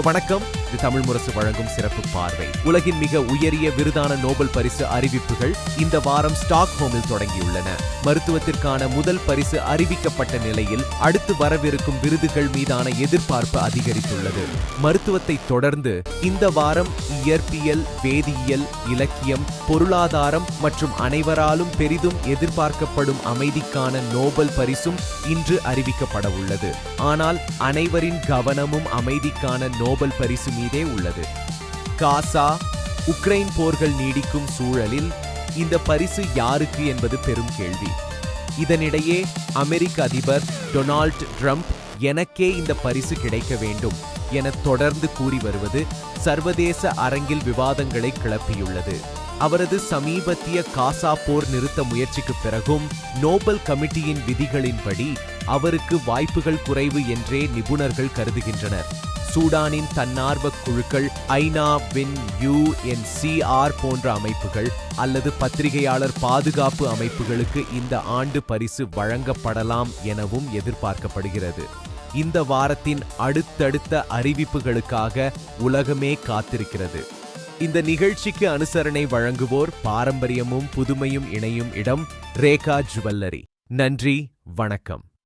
வணக்கம். இது தமிழ் முரசு வழங்கும் சிறப்பு பார்வை. உலகின் மிக உயரிய விருதான நோபல் பரிசு அறிவிப்புகள் இந்த வாரம் ஸ்டாக்ஹோமில் தொடங்கியுள்ளன. மருத்துவத்திற்கான முதல் பரிசு அறிவிக்கப்பட்ட நிலையில் அடுத்து வரவிருக்கும் விருதுகள் மீதான எதிர்பார்ப்பு அதிகரித்துள்ளது. மருத்துவத்தை தொடர்ந்து இந்த வாரம் இயற்பியல் வேதியியல் இலக்கியம் பொருளாதாரம் மற்றும் அனைவராலும் பெரிதும் எதிர்பார்க்கப்படும் அமைதிக்கான நோபல் பரிசும் இன்று அறிவிக்கப்பட உள்ளது ஆனால் அனைவரின் கவனமும் அமைதிக்கான நோபல் பரிசு மீதே உள்ளது. காசா உக்ரைன் போர்கள் நீடிக்கும் சூழலில் இந்த பரிசு யாருக்கு என்பது பெரும் கேள்வி. இதனிடையே அமெரிக்க அதிபர் டொனால்ட் ட்ரம்ப் எனக்கே இந்த பரிசு கிடைக்க வேண்டும் என தொடர்ந்து கூறி வருவது சர்வதேச அரங்கில் விவாதங்களை கிளப்பியுள்ளது. அவரது சமீபத்திய காசா போர் நிறுத்த முயற்சிக்கு பிறகும் நோபல் கமிட்டியின் விதிகளின்படி அவருக்கு வாய்ப்புகள் குறைவு என்றே நிபுணர்கள் கருதுகின்றனர். சூடானின் தன்னார்வ குழுக்கள் ஐநா வின் யுஎன்சிஆர் போன்ற அமைப்புகள் அல்லது பத்திரிகையாளர் பாதுகாப்பு அமைப்புகளுக்கு இந்த ஆண்டு பரிசு வழங்கப்படலாம் எனவும் எதிர்பார்க்கப்படுகிறது. இந்த வாரத்தின் அடுத்தடுத்த அறிவிப்புகளுக்காக உலகமே காத்திருக்கிறது. இந்த நிகழ்ச்சிக்கு அனுசரணை வழங்குவோர் பாரம்பரியமும் புதுமையும் இணையும் இடம் ரேகா ஜுவல்லரி. நன்றி வணக்கம்.